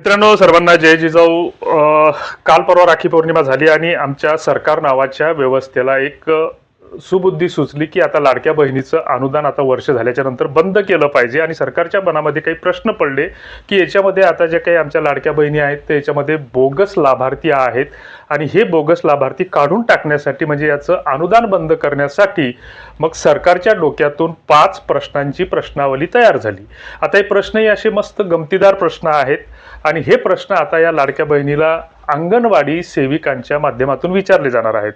मित्रांनो सर्वांना जय जिजाऊ. काल परवा राखी पौर्णिमा झाली आणि आमच्या सरकार नावाच्या व्यवस्थेला एक सुबुद्धी सुचली की आता लाडक्या बहिणीचं अनुदान आता वर्ष झाल्याच्यानंतर बंद केलं पाहिजे आणि सरकारच्या मनामध्ये काही प्रश्न पडले की याच्यामध्ये आता जे काही आमच्या लाडक्या बहिणी आहेत ते याच्यामध्ये बोगस लाभार्थी आहेत आणि हे बोगस लाभार्थी काढून टाकण्यासाठी म्हणजे याचं अनुदान बंद करण्यासाठी मग सरकारच्या डोक्यातून पाच प्रश्नांची प्रश्नावली तयार झाली. आता हे प्रश्नही असे मस्त गमतीदार प्रश्न आहेत आणि हे प्रश्न आता या लाडक्या बहिणीला अंगणवाडी सेविकांच्या माध्यमातून विचारले जाणार आहेत.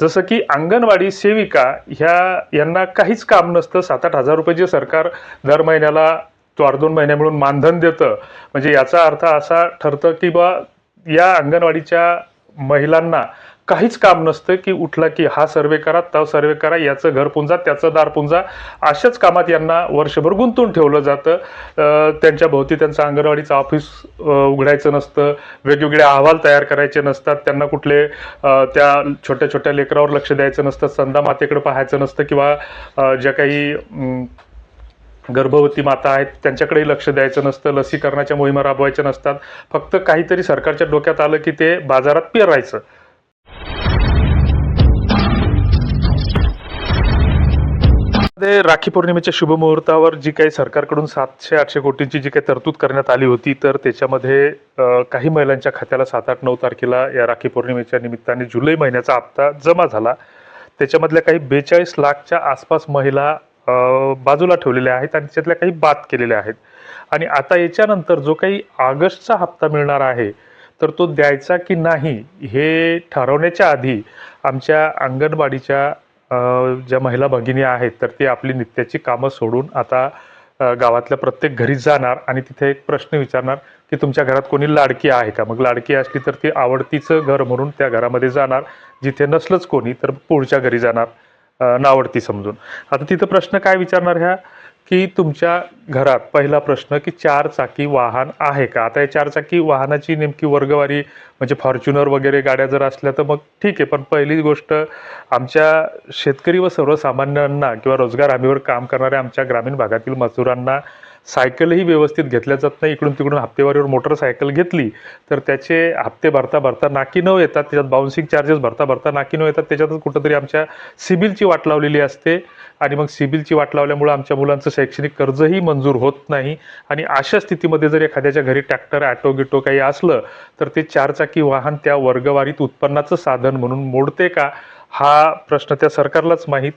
जसं की अंगणवाडी सेविका ह्या यांना काहीच काम नसतं. सात आठ हजार रुपये जे सरकार दर महिन्याला चार दोन महिन्या मिळून मानधन देतं म्हणजे याचा अर्थ असा ठरतं की बा या अंगणवाडीच्या महिलांना काहीच काम नसतं की उठला की हा सर्वे करा तो सर्वे करा याचं घर पुंजा त्याचं दार पुंजा अशाच कामात यांना वर्षभर गुंतून ठेवलं जातं. त्यांच्या भोवती त्यांचं अंगणवाडीचं ऑफिस उघडायचं नसतं वेगवेगळे अहवाल तयार करायचे नसतात त्यांना कुठले त्या छोट्या छोट्या लेकरावर लक्ष द्यायचं नसतं संधा मातेकडे पाहायचं नसतं किंवा ज्या काही गर्भवती माता आहेत त्यांच्याकडेही लक्ष द्यायचं नसतं लसीकरणाच्या मोहिमा राबवायच्या नसतात. फक्त काहीतरी सरकारच्या डोक्यात आलं की ते बाजारात पेरायचं. राखी पौर्णिमेच्या शुभमुहूर्तावर जी काही सरकारकडून सातशे आठशे कोटींची जी काही तरतूद करण्यात आली होती तर त्याच्यामध्ये काही महिलांच्या खात्याला सात आठ नऊ तारखेला या राखी पौर्णिमेच्या निमित्ताने जुलै महिन्याचा हप्ता जमा झाला. त्याच्यामधल्या काही बेचाळीस लाखच्या आसपास महिला बाजूला ठेवलेल्या आहेत आणि त्याच्यातल्या काही बाद केलेल्या आहेत. आणि आता याच्यानंतर जो काही ऑगस्टचा हप्ता मिळणार आहे तर तो द्यायचा की नाही हे ठरवण्याच्या आधी आमच्या अंगणवाडीच्या ज्या महिला भगिनी आहेत तर ती आपली नित्याची कामं सोडून आता गावातल्या प्रत्येक घरी जाणार आणि तिथे एक प्रश्न विचारणार की तुमच्या घरात कोणी लाडकी आहे का? मग लाडकी असली तर ती आवडतीचं घर म्हणून त्या घरामध्ये जाणार. जिथे नसलंच कोणी तर पुढच्या घरी जाणार नावडती समजून. आता तिथं प्रश्न काय विचारणार ह्या? की तुमच्या घरात पहिला प्रश्न की चार चाकी वाहन आहे का? आता या चार चाकी वाहनाची नेमकी वर्गवारी म्हणजे फॉर्च्युनर वगैरे गाड्या जर असल्या तर मग ठीक आहे पण पहिली गोष्ट आमच्या शेतकरी व सर्वसामान्यांना किंवा रोजगार हमीवर काम करणाऱ्या आमच्या ग्रामीण भागातील मजुरांना सायकलही व्यवस्थित घेतल्या जात नाही. इकडून तिकडून हप्तेवारीवर मोटरसायकल घेतली तर त्याचे हप्ते भरता भरता नाकी न येतात त्याच्यात बाउन्सिंग चार्जेस भरता भरता नाकी न येतात त्याच्यातच कुठंतरी आमच्या सिबिलची वाट लावलेली असते. आणि मग सिबिलची वाट लावल्यामुळं आमच्या मुलांचं शैक्षणिक कर्जही मंजूर होत नाही. आणि अशा स्थितीमध्ये जर एखाद्याच्या घरी ट्रॅक्टर ॲटो गिटो काही असलं तर ते चारचाकी वाहन त्या वर्गवारीत उत्पन्नाचं साधन म्हणून मोडते का? हा प्रश्न त्या सरकारलाच माहीत.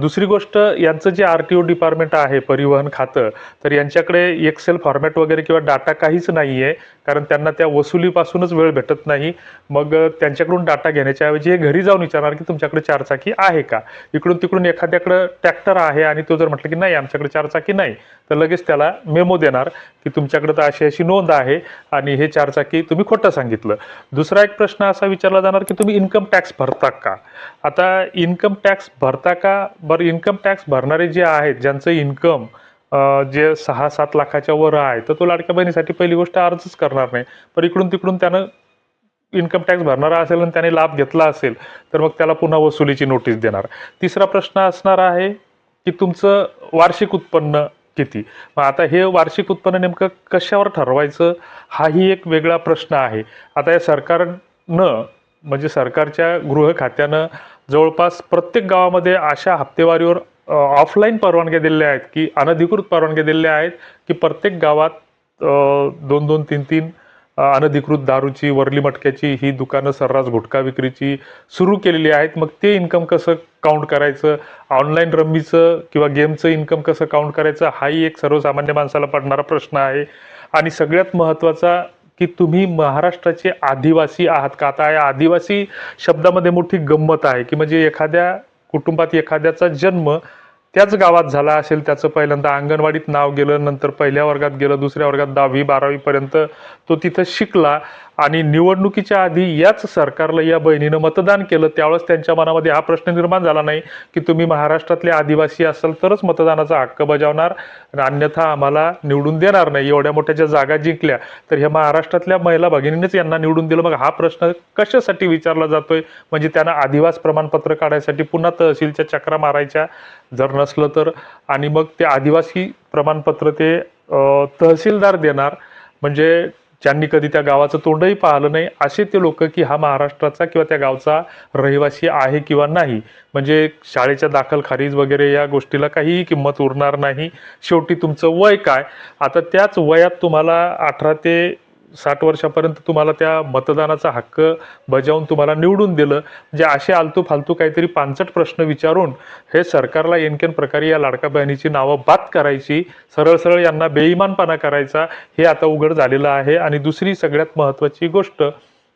दुसरी गोष्ट यांचं जे आर टी ओ डिपार्टमेंट आहे परिवहन खातं तर यांच्याकडे एक्सेल फॉर्मॅट वगैरे किंवा डाटा काहीच नाही आहे कारण त्यांना त्या वसुलीपासूनच वेळ भेटत नाही. मग त्यांच्याकडून डाटा घेण्याच्या ऐवजी हे घरी जाऊन विचारणार की तुमच्याकडे चारचाकी आहे का? इकडून तिकडून एखाद्याकडं ट्रॅक्टर आहे आणि तो जर म्हटलं की नाही आमच्याकडे चारचाकी नाही तर लगेच त्याला मेमो देणार की तुमच्याकडे तर अशी अशी नोंद आहे आणि हे चारचाकी तुम्ही खोटं सांगितलं. दुसरा एक प्रश्न असा विचारला जाणार की तुम्ही इन्कम टॅक्स भरता का? आता इन्कम टॅक्स भरता का? बरं इन्कम टॅक्स भरणारे जे आहेत ज्यांचं इन्कम जे सहा सात लाखाच्या वर आहे तर तो लाडक्या बहिणीसाठी पहिली गोष्ट अर्जच करणार नाही. पण इकडून तिकडून त्यानं इन्कम टॅक्स भरणारा असेल आणि त्याने लाभ घेतला असेल तर मग त्याला पुन्हा वसुलीची नोटीस देणार. तिसरा प्रश्न असणार आहे की तुमचं वार्षिक उत्पन्न किती? मग आता हे वार्षिक उत्पन्न नेमकं कशावर ठरवायचं? हाही एक वेगळा प्रश्न आहे. आता या सरकारनं म्हणजे सरकारच्या गृह खात्यानं जवळपास प्रत्येक गावामध्ये अशा हप्तेवारीवर ऑफलाईन परवानग्या दिलेल्या आहेत की अनधिकृत परवानग्या दिलेल्या आहेत की प्रत्येक गावात दोन दोन तीन तीन अनधिकृत दारूची वरली मटक्याची ही दुकानं सर्रास गुटखा विक्रीची सुरू केलेली आहेत. मग ते इन्कम कसं काउंट करायचं? ऑनलाईन रम्मीचं किंवा गेमचं इन्कम कसं काउंट करायचं? हाही एक सर्वसामान्य माणसाला पडणारा प्रश्न आहे. आणि सगळ्यात महत्त्वाचा की तुम्ही महाराष्ट्राचे आदिवासी आहात का? आता या आदिवासी शब्दामध्ये मोठी गंमत आहे की म्हणजे एखाद्या कुटुंबात एखाद्याचा जन्म त्याच गावात झाला असेल त्याचं पहिल्यांदा अंगणवाडीत नाव गेलं नंतर पहिल्या वर्गात गेलं दुसऱ्या वर्गात दहावी बारावीपर्यंत तो तिथं शिकला. आणि निवडणुकीच्या आधी याच सरकारला या बहिणीनं मतदान केलं त्यावेळेस त्यांच्या मनामध्ये हा प्रश्न निर्माण झाला नाही की तुम्ही महाराष्ट्रातले आदिवासी असाल तरच मतदानाचा हक्क बजावणार. अन्यथा आम्हाला निवडून देणार नाही. एवढ्या मोठ्या ज्या जागा जिंकल्या तर ह्या महाराष्ट्रातल्या महिला भगिनीनेच यांना निवडून दिलं. मग हा प्रश्न कशासाठी विचारला जातोय? म्हणजे त्यांना आदिवास प्रमाणपत्र काढायसाठी पुन्हा तहसीलच्या चक्रा मारायच्या जर नसलं तर. आणि मग ते आदिवासी प्रमाणपत्र ते तहसीलदार देणार. म्हणजे ज्यांनी कधी त्या गावाचं तोंडही पाहिलं नाही असे ते लोक की हा महाराष्ट्राचा किंवा त्या गावचा रहिवासी आहे किंवा नाही. म्हणजे शाळेच्या दाखल खारीज वगैरे या गोष्टीला काहीही किंमत उरणार नाही. शेवटी तुमचं वय काय? आता त्याच वयात तुम्हाला अठरा ते साठ वर्षापर्यंत तुम्हाला त्या मतदानाचा हक्क बजावून तुम्हाला निवडून दिलं म्हणजे असे आलतू फालतू काहीतरी पानचट प्रश्न विचारून हे सरकारला एनकेन प्रकारे या लाडका बहिणीची नावं बाद करायची सरळ सरळ यांना बेईमानपणा करायचा हे आता उघड झालेलं आहे. आणि दुसरी सगळ्यात महत्त्वाची गोष्ट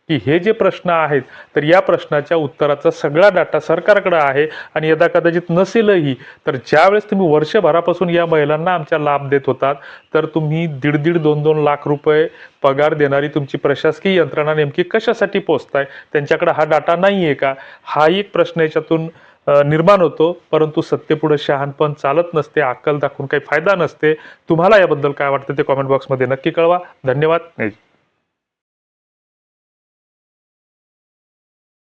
की हे जे प्रश्न आहेत तर या प्रश्नाच्या उत्तराचा सगळा डाटा सरकारकडे आहे आणि यदा कदाचित नसेलही तर ज्यावेळेस तुम्ही वर्षभरापासून या महिलांना आमच्या लाभ देत होतात तर तुम्ही दीड दीड दोन दोन लाख रुपये पगार देणारी तुमची प्रशासकीय यंत्रणा नेमकी कशासाठी पोचताय त्यांच्याकडे हा डाटा नाही आहे का? हा एक प्रश्न याच्यातून निर्माण होतो परंतु सत्तेपुढे शहाणपण चालत नसते अक्कल दाखवून काही फायदा नसते. तुम्हाला याबद्दल काय वाटतं ते कॉमेंट बॉक्समध्ये नक्की कळवा. धन्यवाद.